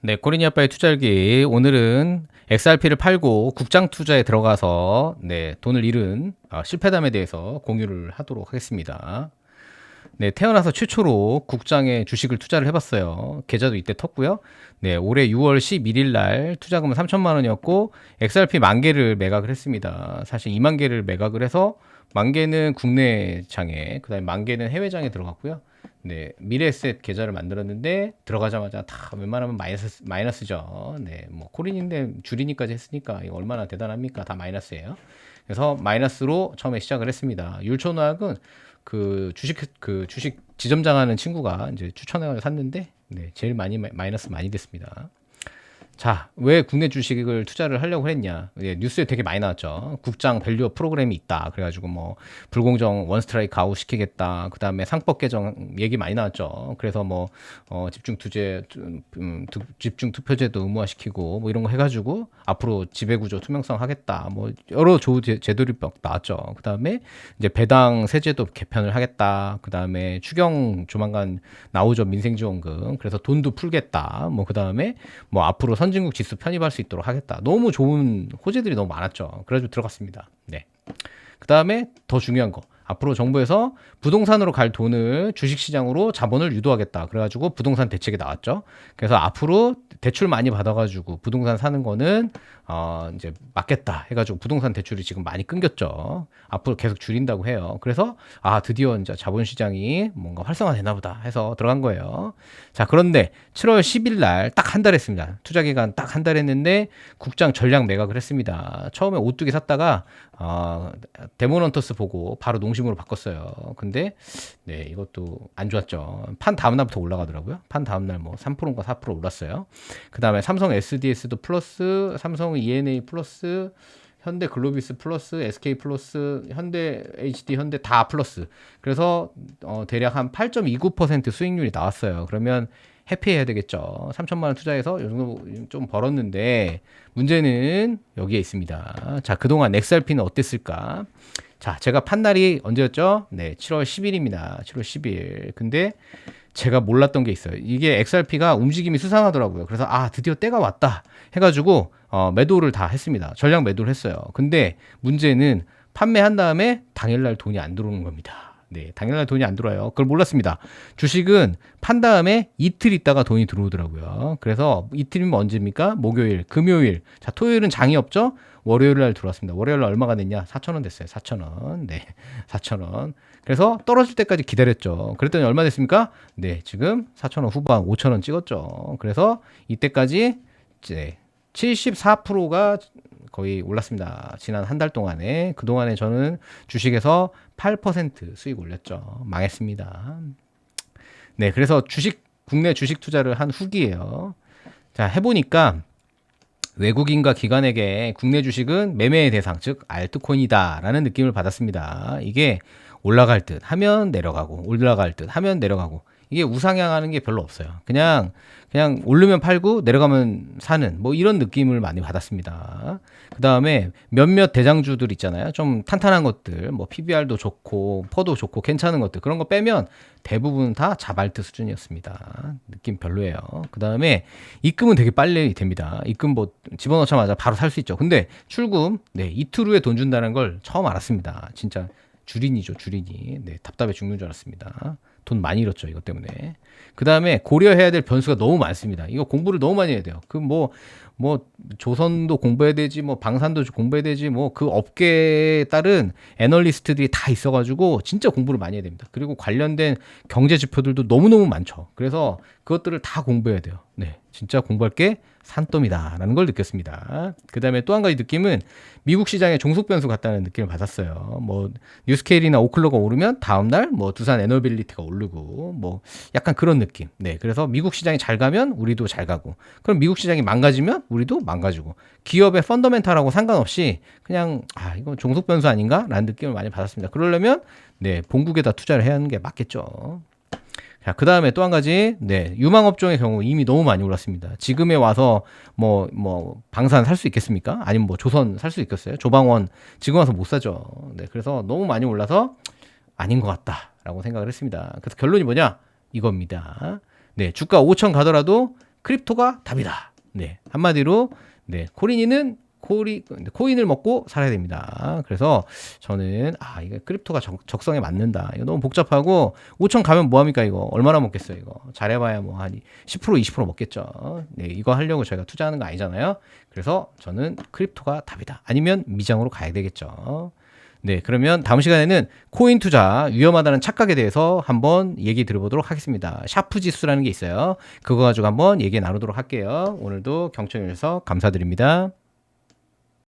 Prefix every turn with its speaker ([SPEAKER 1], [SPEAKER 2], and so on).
[SPEAKER 1] 네, 코리니 아빠의 투자일기. 오늘은 XRP를 팔고 국장 투자에 들어가서 네, 돈을 잃은 아, 실패담에 대해서 공유를 하도록 하겠습니다. 네, 태어나서 최초로 국장에 주식을 투자를 해봤어요. 계좌도 이때 텄고요. 네, 올해 6월 11일 날 투자금은 3천만 원이었고 XRP 만 개를 매각을 했습니다. 사실 2만 개를 매각을 해서 만 개는 국내 장에, 그다음에 만 개는 해외 장에 들어갔고요. 네, 미래에셋 계좌를 만들었는데 들어가자마자 다 웬만하면 마이너스 마이너스죠. 네, 뭐 코린인데 줄이니까지 했으니까 이거 얼마나 대단합니까? 다 마이너스예요. 그래서 마이너스로 처음에 시작을 했습니다. 율초노학은 그 주식 그 주식 지점장 하는 친구가 이제 추천해서 샀는데 네, 제일 많이 마이너스 많이 됐습니다. 자, 왜 국내 주식을 투자를 하려고 했냐? 예, 뉴스에 되게 많이 나왔죠. 국장 밸류 프로그램이 있다. 그래가지고 뭐 불공정 원스트라이크 아웃 시키겠다. 그 다음에 상법 개정 얘기 많이 나왔죠. 그래서 뭐 어, 집중 투제, 음, 투, 집중 투표제도 의무화시키고 뭐 이런 거 해가지고 앞으로 지배구조 투명성 하겠다. 뭐 여러 조 제도리 나왔죠. 그 다음에 이제 배당 세제도 개편을 하겠다. 그 다음에 추경 조만간 나오죠. 민생지원금. 그래서 돈도 풀겠다. 뭐 그 다음에 뭐 앞으로 선 선진국 지수 편입할 수 있도록 하겠다. 너무 좋은 호재들이 너무 많았죠. 그래가지고 들어갔습니다. 네. 그 다음에 더 중요한 거. 앞으로 정부에서 부동산으로 갈 돈을 주식시장으로 자본을 유도하겠다. 그래가지고 부동산 대책이 나왔죠. 그래서 앞으로 대출 많이 받아가지고 부동산 사는 거는 어 이제 맞겠다 해가지고 부동산 대출이 지금 많이 끊겼죠. 앞으로 계속 줄인다고 해요. 그래서 아 드디어 이제 자본시장이 뭔가 활성화되나 보다 해서 들어간 거예요. 자 그런데 7월 10일 날 딱 한 달 했습니다. 투자 기간 딱 한 달 했는데 국장 전량 매각을 했습니다. 처음에 오뚜기 샀다가 어, 데모넌터스 보고 바로 농심 으로 바꿨어요. 근데 네 이것도 안 좋았죠. 판 다음 날부터 올라가더라고요. 판 다음 날뭐 3%인가 4% 올랐어요. 그 다음에 삼성 SDS도 플러스, 삼성 ENA 플러스, 현대 글로비스 플러스, SK 플러스, 현대 HD, 현대 다 플러스. 그래서 어, 대략 한 8.29% 수익률이 나왔어요. 그러면 해피해야 되겠죠. 3천만 원 투자해서 요 정도 좀 벌었는데 문제는 여기에 있습니다. 자, 그동안 엑셀피는 어땠을까? 자, 제가 판 날이 언제였죠? 네, 7월 10일입니다. 7월 10일. 근데 제가 몰랐던 게 있어요. 이게 XRP가 움직임이 수상하더라고요. 그래서 아 드디어 때가 왔다 해가지고 어, 매도를 다 했습니다. 전량 매도를 했어요. 근데 문제는 판매한 다음에 당일날 돈이 안 들어오는 겁니다. 네, 당일날 돈이 안 들어와요. 그걸 몰랐습니다. 주식은 판 다음에 이틀 있다가 돈이 들어오더라고요. 그래서 이틀이면 언제입니까? 목요일, 금요일. 자, 토요일은 장이 없죠? 월요일 날 들어왔습니다. 월요일 날 얼마가 됐냐? 4,000원 됐어요. 4,000원. 네. 4,000원. 그래서 떨어질 때까지 기다렸죠. 그랬더니 얼마 됐습니까? 네. 지금 4,000원 후반 5,000원 찍었죠. 그래서 이때까지 이제 74%가 거의 올랐습니다. 지난 한 달 동안에. 그동안에 저는 주식에서 8% 수익 올렸죠. 망했습니다. 네. 그래서 주식, 국내 주식 투자를 한 후기예요. 자, 해보니까 외국인과 기관에게 국내 주식은 매매의 대상, 즉 알트코인이다라는 느낌을 받았습니다. 이게 올라갈 듯 하면 내려가고 올라갈 듯 하면 내려가고 이게 우상향하는 게 별로 없어요. 그냥 그냥 오르면 팔고 내려가면 사는 뭐 이런 느낌을 많이 받았습니다. 그 다음에 몇몇 대장주들 있잖아요. 좀 탄탄한 것들, 뭐 PBR도 좋고 퍼도 좋고 괜찮은 것들 그런 거 빼면 대부분 다 자발트 수준이었습니다. 느낌 별로예요. 그 다음에 입금은 되게 빨리 됩니다. 입금 뭐 집어넣자마자 바로 살 수 있죠. 근데 출금 네 이틀 후에 돈 준다는 걸 처음 알았습니다. 진짜 주린이죠, 주린이. 네, 답답해 죽는 줄 알았습니다. 돈 많이 잃었죠, 이것 때문에. 그 다음에 고려해야 될 변수가 너무 많습니다. 이거 공부를 너무 많이 해야 돼요. 그 뭐, 뭐, 조선도 공부해야 되지, 뭐, 방산도 공부해야 되지, 뭐, 그 업계에 따른 애널리스트들이 다 있어가지고, 진짜 공부를 많이 해야 됩니다. 그리고 관련된 경제 지표들도 너무너무 많죠. 그래서 그것들을 다 공부해야 돼요. 네. 진짜 공부할 게 산더미다라는 걸 느꼈습니다. 그 다음에 또 한 가지 느낌은 미국 시장에 종속 변수 같다는 느낌을 받았어요. 뭐 뉴스케일이나 오클러가 오르면 다음날 뭐 두산 에너빌리티가 오르고 뭐 약간 그런 느낌. 네, 그래서 미국 시장이 잘 가면 우리도 잘 가고, 그럼 미국 시장이 망가지면 우리도 망가지고, 기업의 펀더멘탈하고 상관없이 그냥 아 이거 종속 변수 아닌가라는 느낌을 많이 받았습니다. 그러려면 네 본국에다 투자를 해야 하는 게 맞겠죠. 자, 그 다음에 또 한 가지, 네, 유망업종의 경우 이미 너무 많이 올랐습니다. 지금에 와서 뭐, 뭐, 방산 살 수 있겠습니까? 아니면 뭐 조선 살 수 있겠어요? 조방원 지금 와서 못 사죠. 네, 그래서 너무 많이 올라서 아닌 것 같다라고 생각을 했습니다. 그래서 결론이 뭐냐? 이겁니다. 네, 주가 5천 가더라도 크립토가 답이다. 네. 한마디로 네, 코린이는 코리, 코인을 먹고 살아야 됩니다. 그래서 저는 아 이게 크립토가 적, 적성에 맞는다. 이거 너무 복잡하고 5천 가면 뭐 합니까 이거 얼마나 먹겠어요 이거 잘해봐야 뭐 한 10% 20% 먹겠죠. 네 이거 하려고 저희가 투자하는 거 아니잖아요. 그래서 저는 크립토가 답이다. 아니면 미장으로 가야 되겠죠. 네, 그러면 다음 시간에는 코인 투자 위험하다는 착각에 대해서 한번 얘기 들어보도록 하겠습니다. 샤프 지수라는 게 있어요. 그거 가지고 한번 얘기 나누도록 할게요. 오늘도 경청해 주셔서 감사드립니다.